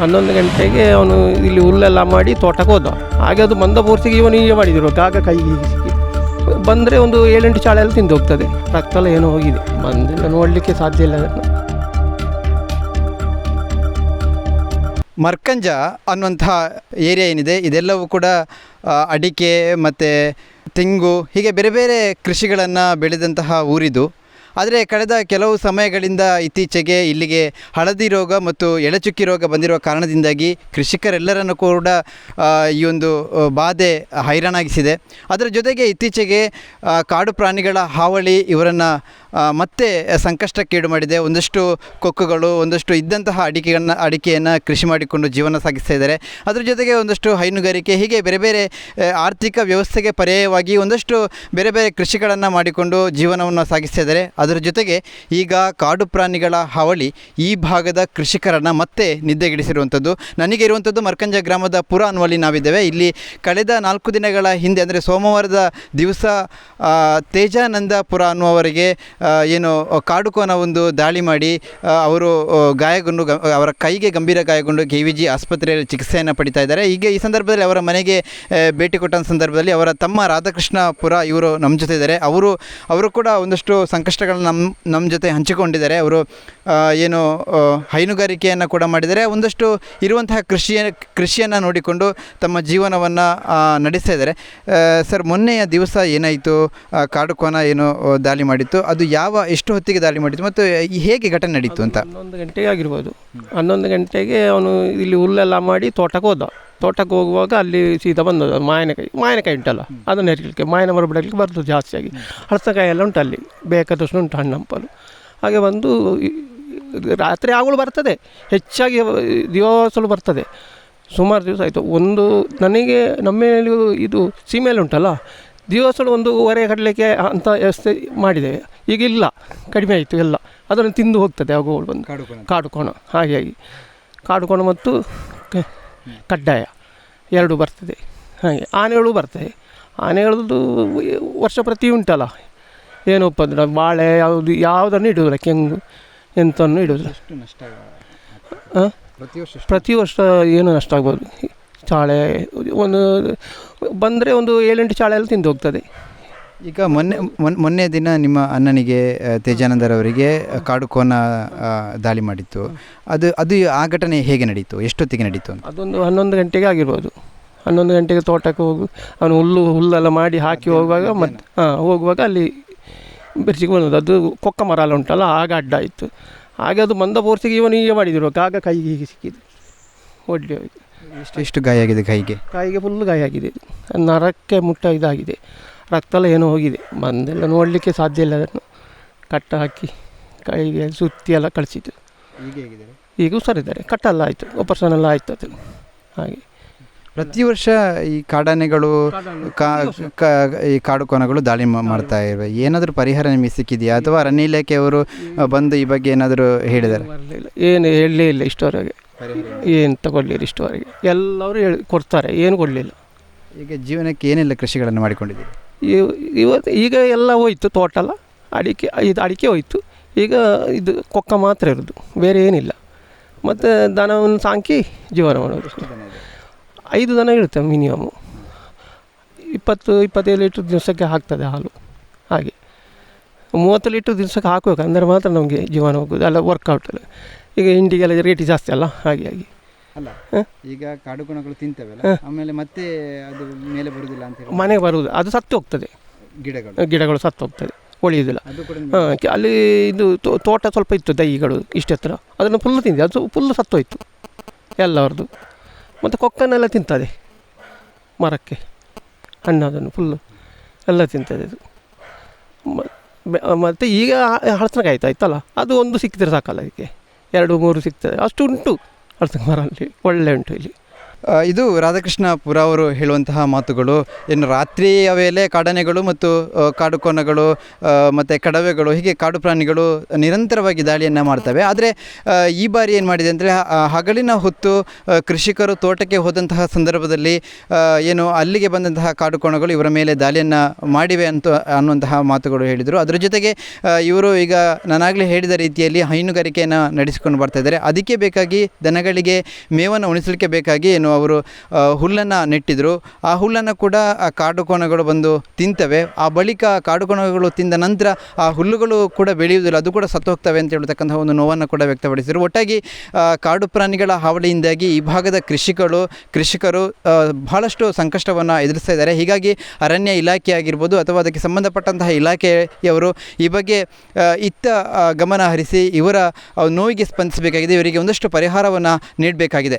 ಹನ್ನೊಂದು ಗಂಟೆಗೆ ಅವನು ಇಲ್ಲಿ ಹುಲ್ಲೆಲ್ಲ ಮಾಡಿ ತೋಟಕ್ಕೆ ಹೋದ. ಹಾಗೆ ಅದು ಬಂದ ಪೂರ್ತಿಗೆ ಇವನು ಹೀಗೆ ಮಾಡಿದರು. ಕೈಗೆ ಹೀಗೆ ಬಂದರೆ ಒಂದು ಏಳೆಂಟು ಚಾಳೆ ತಿಂದು ಹೋಗ್ತದೆ. ರಕ್ತ ಎಲ್ಲ ಏನೋ ಹೋಗಿದೆ. ಬಂದಿಲ್ಲ, ನೋಡಲಿಕ್ಕೆ ಸಾಧ್ಯ ಇಲ್ಲ. ಮರ್ಕಂಜ ಅನ್ನುವಂತಹ ಏರಿಯಾ ಏನಿದೆ, ಇದೆಲ್ಲವೂ ಕೂಡ ಅಡಿಕೆ ಮತ್ತು ತೆಂಗು, ಹೀಗೆ ಬೇರೆ ಬೇರೆ ಕೃಷಿಗಳನ್ನು ಬೆಳೆದಂತಹ ಊರಿದು. ಆದರೆ ಕಳೆದ ಕೆಲವು ಸಮಯಗಳಿಂದ ಇತ್ತೀಚೆಗೆ ಇಲ್ಲಿಗೆ ಹಳದಿ ರೋಗ ಮತ್ತು ಎಳೆಚುಕ್ಕಿ ರೋಗ ಬಂದಿರುವ ಕಾರಣದಿಂದಾಗಿ ಕೃಷಿಕರೆಲ್ಲರನ್ನು ಕೂಡ ಈ ಒಂದು ಬಾಧೆ ಹೈರಾಣಾಗಿಸಿದೆ. ಅದರ ಜೊತೆಗೆ ಇತ್ತೀಚೆಗೆ ಕಾಡು ಪ್ರಾಣಿಗಳ ಹಾವಳಿ ಇವರನ್ನು ಮತ್ತೆ ಸಂಕಷ್ಟಕ್ಕೀಡು ಮಾಡಿದೆ. ಒಂದಷ್ಟು ಕೊಕ್ಕುಗಳು, ಒಂದಷ್ಟು ಇದ್ದಂತಹ ಅಡಿಕೆಗಳನ್ನು, ಅಡಿಕೆಯನ್ನು ಕೃಷಿ ಮಾಡಿಕೊಂಡು ಜೀವನ ಸಾಗಿಸ್ತಾ ಇದ್ದಾರೆ. ಅದರ ಜೊತೆಗೆ ಒಂದಷ್ಟು ಹೈನುಗಾರಿಕೆ, ಹೀಗೆ ಬೇರೆ ಬೇರೆ ಆರ್ಥಿಕ ವ್ಯವಸ್ಥೆಗೆ ಪರ್ಯಾಯವಾಗಿ ಒಂದಷ್ಟು ಬೇರೆ ಬೇರೆ ಕೃಷಿಗಳನ್ನು ಮಾಡಿಕೊಂಡು ಜೀವನವನ್ನು ಸಾಗಿಸ್ತಾ ಇದ್ದಾರೆ. ಅದರ ಜೊತೆಗೆ ಈಗ ಕಾಡು ಪ್ರಾಣಿಗಳ ಹಾವಳಿ ಈ ಭಾಗದ ಕೃಷಿಕರನ್ನು ಮತ್ತೆ ನಿದ್ದೆಗಿಡಿಸಿರುವಂಥದ್ದು. ನನಗೆ ಇರುವಂಥದ್ದು ಮರ್ಕಂಜ ಗ್ರಾಮದ ಪುರ ಅನ್ನುವಲ್ಲಿ ನಾವಿದ್ದೇವೆ. ಇಲ್ಲಿ ಕಳೆದ ನಾಲ್ಕು ದಿನಗಳ ಹಿಂದೆ, ಅಂದರೆ ಸೋಮವಾರದ ದಿವಸ ತೇಜಾನಂದ ತೇಜಾನಂದಪುರ ಅನ್ನುವವರಿಗೆ ಏನು ಕಾಡುಕೋನ ಒಂದು ದಾಳಿ ಮಾಡಿ ಅವರು ಗಾಯಗೊಂಡು ಅವರ ಕೈಗೆ ಗಂಭೀರ ಗಾಯಗೊಂಡು ಕೆ ವಿ ಜಿ ಆಸ್ಪತ್ರೆಯಲ್ಲಿ ಚಿಕಿತ್ಸೆಯನ್ನು ಪಡಿತಾ ಇದ್ದಾರೆ. ಈಗ ಈ ಸಂದರ್ಭದಲ್ಲಿ ಅವರ ಮನೆಗೆ ಭೇಟಿ ಕೊಟ್ಟ ಸಂದರ್ಭದಲ್ಲಿ ಅವರ ತಮ್ಮ ರಾಧಾಕೃಷ್ಣಪುರ ಇವರು ನಮ್ಮ ಜೊತೆ ಇದ್ದಾರೆ. ಅವರು ಅವರು ಕೂಡ ಒಂದಷ್ಟು ಸಂಕಷ್ಟಗಳನ್ನ ನಮ್ಮ ನಮ್ಮ ಜೊತೆ ಹಂಚಿಕೊಂಡಿದ್ದಾರೆ. ಅವರು ಏನು ಹೈನುಗಾರಿಕೆಯನ್ನು ಕೂಡ ಮಾಡಿದ್ದಾರೆ. ಒಂದಷ್ಟು ಇರುವಂತಹ ಕೃಷಿಯ, ಕೃಷಿಯನ್ನು ನೋಡಿಕೊಂಡು ತಮ್ಮ ಜೀವನವನ್ನು ನಡೆಸ್ತಾ ಇದ್ದಾರೆ. ಸರ್, ಮೊನ್ನೆಯ ದಿವಸ ಏನಾಯಿತು? ಕಾಡುಕೋನ ಏನು ದಾಳಿ ಮಾಡಿತ್ತು. ಅದು ಯಾವ, ಎಷ್ಟು ಹೊತ್ತಿಗೆ ದಾಳಿ ಮಾಡಿತ್ತು ಮತ್ತು ಹೇಗೆ ಘಟನೆ ನಡೀತು ಅಂತ? ಹನ್ನೊಂದು ಗಂಟೆಗೆ ಆಗಿರ್ಬೋದು. ಹನ್ನೊಂದು ಗಂಟೆಗೆ ಅವನು ಇಲ್ಲಿ ಹುಲ್ಲೆಲ್ಲ ಮಾಡಿ ತೋಟಕ್ಕೆ ಹೋದ. ತೋಟಕ್ಕೆ ಹೋಗುವಾಗ ಅಲ್ಲಿ ಸೀದಾ ಬಂದದ ಮಾವಿನಕಾಯಿ ಮಾವಿನಕಾಯಿ ಉಂಟಲ್ಲ, ಅದನ್ನು ಹೆರಿಲಿಕ್ಕೆ, ಮಾವಿನ ಮರ ಬಿಡಲಿಕ್ಕೆ ಬರ್ತದೆ ಜಾಸ್ತಿಯಾಗಿ ಹಳಸಕಾಯಿ ಎಲ್ಲ ಉಂಟು ಅಲ್ಲಿ ಬೇಕಾದಷ್ಟು ಉಂಟು ಹಣ್ಣು ಹಾಗೆ ಬಂದು ರಾತ್ರಿ ಆಗಲು ಬರ್ತದೆ, ಹೆಚ್ಚಾಗಿ ದಿವಸಲು ಬರ್ತದೆ. ಸುಮಾರು ದಿವಸ ಆಯಿತು. ಒಂದು, ನನಗೆ ನಮ್ಮ ಇದು ಸೀಮೆಯಲ್ಲಿ ಉಂಟಲ್ಲ ದಿವಸಲು ಒಂದೂವರೆ ಕಡಲಿಕ್ಕೆ ಅಂತ ವ್ಯವಸ್ಥೆ ಮಾಡಿದ್ದೇವೆ ಈಗ ಇಲ್ಲ ಕಡಿಮೆ ಆಯಿತು ಎಲ್ಲ. ಅದನ್ನು ತಿಂದು ಹೋಗ್ತದೆ ಅವುಗಳು ಬಂದು. ಕಾಡುಕೋಣ ಹಾಗಾಗಿ ಕಾಡುಕೋಣ ಮತ್ತು ಕಡ್ಡಾಯ ಎರಡು ಬರ್ತದೆ. ಹಾಗೆ ಆನೆಗಳು ಬರ್ತದೆ. ಆನೆಗಳದ್ದು ವರ್ಷ ಪ್ರತಿ ಉಂಟಲ್ಲ. ಏನು ಉಪದ್ರ ಬಾಳೆ ಯಾವುದು ಯಾವುದನ್ನು ಇಡುವುದಿಲ್ಲ ಕೆಂಗು ಎಂಥನ್ನು ಇಡುವುದಿಲ್ಲ. ನಷ್ಟ ಪ್ರತಿ ವರ್ಷ ಪ್ರತಿ ವರ್ಷ ಏನು ನಷ್ಟ ಆಗ್ಬೋದು? ಚಾಳೆ ಒಂದು ಬಂದರೆ ಒಂದು ಏಳೆಂಟು ಚಾಳೆಯಲ್ಲಿ ಎಲ್ಲ ತಿಂದು ಹೋಗ್ತದೆ. ಈಗ ಮೊನ್ನೆ ಮೊನ್- ಮೊನ್ನೆ ದಿನ ನಿಮ್ಮ ಅಣ್ಣನಿಗೆ ತೇಜಾನಂದರವರಿಗೆ ಕಾಡುಕೋನ ಆ, ದಾಳಿ ಮಾಡಿತ್ತು. ಅದು ಅದು ಆ ಘಟನೆ ಹೇಗೆ ನಡೀತು? ಎಷ್ಟೊತ್ತಿಗೆ ನಡೀತು ಅಂತ? ಅದೊಂದು ಹನ್ನೊಂದು ಗಂಟೆಗೆ ಆಗಿರ್ಬೋದು. ಹನ್ನೊಂದು ಗಂಟೆಗೆ ತೋಟಕ್ಕೆ ಹೋಗು ಅವನು ಹುಲ್ಲು ಹುಲ್ಲೆಲ್ಲ ಮಾಡಿ ಹಾಕಿ ಹೋಗುವಾಗ ಮತ್ತೆ ಹಾಂ ಹೋಗುವಾಗ ಅಲ್ಲಿ ಬೆರ್ಚಿಗೆ ಬಂದದ್ದು. ಅದು ಕೊಕ್ಕ ಮರ ಎಲ್ಲ ಉಂಟಲ್ಲ ಆಗ ಅಡ್ಡ ಆಯಿತು. ಹಾಗೆ ಅದು ಬಂದ ಪೋರ್ಸಿಗೆ ಇವನು ಹೀಗೆ ಮಾಡಿದಿರುವಾಗ ಆಗ ಕೈಗೆ ಹೀಗೆ ಸಿಕ್ಕಿದ್ದು. ಒಡ್ಡಿ ಹೋಯ್ತು. ಎಷ್ಟು ಗಾಯ ಆಗಿದೆ ಕೈಗೆ? ಕೈಗೆ ಫುಲ್ ಗಾಯ ಆಗಿದೆ. ನರಕ್ಕೆ ಮುಟ್ಟ ಇದಾಗಿದೆ. ರಕ್ತ ಎಲ್ಲ ಏನೋ ಹೋಗಿದೆ. ಬಂದೆಲ್ಲ ನೋಡಲಿಕ್ಕೆ ಸಾಧ್ಯ ಇಲ್ಲ ಅದನ್ನು. ಕಟ್ಟ ಹಾಕಿ ಕೈಗೆ ಸುತ್ತಿ ಎಲ್ಲ ಕಳಿಸಿದ್ದು. ಈಗ ಹುಷಾರಿದ್ದಾರೆ ಕಟ್ಟೆಲ್ಲ ಆಯಿತು. ಆಪರೇಷನ್ ಎಲ್ಲ ಆಯಿತು ಅದು. ಹಾಗೆ. ಪ್ರತಿ ವರ್ಷ ಈ ಕಾಡಾನೆಗಳು ಈ ಕಾಡು ಕೋನಗಳು ದಾಳಿ ಮಾಡ್ತಾ ಇವೆ. ಏನಾದರೂ ಪರಿಹಾರ ನಿಮಗೆ ಸಿಕ್ಕಿದೆಯಾ? ಅಥವಾ ಅರಣ್ಯ ಇಲಾಖೆಯವರು ಬಂದು ಈ ಬಗ್ಗೆ ಏನಾದರೂ ಹೇಳಿದ್ದಾರೆ ಏನು ಹೇಳಲೇ ಇಲ್ಲ ಇಷ್ಟವರೆಗೆ ಏನು ತಗೊಳ್ಳಿಲ್ಲ ಇಷ್ಟವರೆಗೆ. ಎಲ್ಲರೂ ಹೇಳಿ ಕೊಡ್ತಾರೆ ಏನು ಕೊಡಲಿಲ್ಲ. ಈಗ ಜೀವನಕ್ಕೆ ಏನೆಲ್ಲ ಕೃಷಿಗಳನ್ನು ಮಾಡಿಕೊಂಡಿದ್ದೀರಿ? ಇವತ್ತು ಈಗ ಎಲ್ಲ ಹೋಯ್ತು ತೋಟಲ್ಲ ಅಡಿಕೆ ಇದು ಅಡಿಕೆ ಹೋಯ್ತು. ಈಗ ಇದು ಕೊಕ್ಕ ಮಾತ್ರ ಇರೋದು ಬೇರೆ ಏನಿಲ್ಲ. ಮತ್ತು ದನವನ್ನು ಸಾಂಕಿ ಜೀವನ ಮಾಡೋದು ಐದು ದನ ಇರುತ್ತೆ ಮಿನಿಮಮ್ಮು ಇಪ್ಪತ್ತು ಇಪ್ಪತ್ತೈದು ಲೀಟ್ರ್ ದಿವಸಕ್ಕೆ ಹಾಕ್ತದೆ ಹಾಲು. ಹಾಗೆ. ಮೂವತ್ತು ಲೀಟ್ರ್ ದಿವಸಕ್ಕೆ ಹಾಕಬೇಕು ಅಂದರೆ ಮಾತ್ರ ನಮಗೆ ಜೀವನ ಹೋಗೋದು ಅಲ್ಲ ವರ್ಕೌಟ್ ಈಗ ಹಿಂಡಿಗೆಲ್ಲ ರೇಟ್ ಜಾಸ್ತಿ ಅಲ್ಲ? ಹಾಗೆ ಹಾಗೆ. ಅಲ್ಲ ಹ? ಈಗ ಕಾಡುಕೋಣಗಳು ತಿಂತವೆಲ್ಲ ಅಲ್ಲ? ಆಮೇಲೆ ಮತ್ತೆ ಅದು ಮೇಲೆ ಬರುವುದಿಲ್ಲ ಅಂತ ಹೇಳಿ. ಮನೆಗೆ ಬರುವುದು. ಅದು ಸತ್ತು ಹೋಗ್ತದೆ. ಗಿಡಗಳು. ಗಿಡಗಳು ಸತ್ತು ಹೋಗ್ತದೆ. ಉಳಿಯುವುದಿಲ್ಲ ಅದು ಕೂಡ ಹಾಂ ಅಲ್ಲಿ ಇದು ತೋ- ತೋಟ ಸ್ವಲ್ಪ ಇತ್ತು ದೈಗಳು ಇಷ್ಟು ಹತ್ರ ಅದನ್ನು ಫುಲ್ ತಿಂದೆ ಅದು ಸತ್ತು ಸತ್ತೋಯ್ತು ಎಲ್ಲವರದ್ದು ಮತ್ತು ಕೊಕ್ಕನ್ನೆಲ್ಲ ತಿಂತದೆ. ಮರಕ್ಕೆ. ಹಣ್ಣು ಅದನ್ನು ಫುಲ್ಲು ಎಲ್ಲ ತಿಂತದೆ ಅದು. ಮತ್ತು ಈಗ ಹಳಸನಕಾಯಿ ಆಯ್ತು ಆಯ್ತಲ್ಲ? ಅದು ಒಂದು ಸಿಕ್ಕಿದ್ರೆ ಸಾಕಲ್ಲ ಅದಕ್ಕೆ. ಎರಡು ಮೂರು ಸಿಗ್ತದೆ. ಅಷ್ಟು ಉಂಟು. ಅಲ್ಲಿ ಒಳ್ಳೆ ಉಂಟು ಇಲ್ಲಿ. ಇದು ರಾಧಾಕೃಷ್ಣ ಪುರ ಅವರು ಹೇಳುವಂತಹ ಮಾತುಗಳು. ಇನ್ನು ರಾತ್ರಿಯ ವೇಳೆ ಕಾಡನೆಗಳು ಮತ್ತು ಕಾಡುಕೋಣಗಳು ಮತ್ತು ಕಡವೆಗಳು, ಹೀಗೆ ಕಾಡು ಪ್ರಾಣಿಗಳು ನಿರಂತರವಾಗಿ ದಾಳಿಯನ್ನು ಮಾಡ್ತವೆ. ಆದರೆ ಈ ಬಾರಿ ಏನು ಮಾಡಿದೆ ಅಂದರೆ ಹಗಲಿನ ಹೊತ್ತು ಕೃಷಿಕರು ತೋಟಕ್ಕೆ ಹೋದಂತಹ ಸಂದರ್ಭದಲ್ಲಿ ಏನು ಅಲ್ಲಿಗೆ ಬಂದಂತಹ ಕಾಡು ಕೋಣಗಳು ಇವರ ಮೇಲೆ ದಾಳಿಯನ್ನು ಮಾಡಿವೆ ಅಂತ ಅನ್ನುವಂತಹ ಮಾತುಗಳು ಹೇಳಿದರು. ಅದರ ಜೊತೆಗೆ ಇವರು ಈಗ ನಾನಾಗಲೇ ಹೇಳಿದ ರೀತಿಯಲ್ಲಿ ಹೈನುಗಾರಿಕೆಯನ್ನು ನಡೆಸಿಕೊಂಡು ಬರ್ತಾ ಇದ್ದಾರೆ. ಅದಕ್ಕೆ ಬೇಕಾಗಿ ದನಗಳಿಗೆ ಮೇವನ್ನು ಉಣಿಸಲಿಕ್ಕೆ ಬೇಕಾಗಿ ಏನು ಅವರು ಹುಲ್ಲನ್ನು ನೆಟ್ಟಿದ್ರು. ಆ ಹುಲ್ಲನ್ನು ಕೂಡ ಆ ಕಾಡು ಕೋಣಗಳು ಬಂದು ತಿಂತವೆ. ಆ ಬಳಿಕ ಕಾಡು ಕೋಣಗಳು ತಿಂದ ನಂತರ ಆ ಹುಲ್ಲುಗಳು ಕೂಡ ಬೆಳೆಯುವುದಿಲ್ಲ. ಅದು ಕೂಡ ಸತ್ತು ಹೋಗ್ತವೆ ಅಂತ ಹೇಳ್ತಕ್ಕಂತಹ ಒಂದು ನೋವನ್ನು ಕೂಡ ವ್ಯಕ್ತಪಡಿಸಿದರು. ಒಟ್ಟಾಗಿ ಕಾಡು ಪ್ರಾಣಿಗಳ ಹಾವಳಿಯಿಂದಾಗಿ ಈ ಭಾಗದ ಕೃಷಿಗಳು ಕೃಷಿಕರು ಬಹಳಷ್ಟು ಸಂಕಷ್ಟವನ್ನು ಎದುರಿಸ್ತಾ ಇದ್ದಾರೆ. ಹೀಗಾಗಿ ಅರಣ್ಯ ಇಲಾಖೆ ಆಗಿರ್ಬೋದು ಅಥವಾ ಅದಕ್ಕೆ ಸಂಬಂಧಪಟ್ಟಂತಹ ಇಲಾಖೆಯವರು ಈ ಬಗ್ಗೆ ಇತ್ತ ಗಮನ ಹರಿಸಿ ಇವರ ನೋವಿಗೆ ಸ್ಪಂದಿಸಬೇಕಾಗಿದೆ. ಇವರಿಗೆ ಒಂದಷ್ಟು ಪರಿಹಾರವನ್ನು ನೀಡಬೇಕಾಗಿದೆ.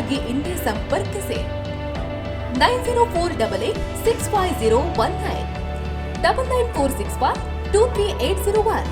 ಆಗಿ ಇಂದೇ ಸಂಪರ್ಕಿಸಿ. Nine zero four double eight six five zero one nine. Double nine four six five two three eight zero one.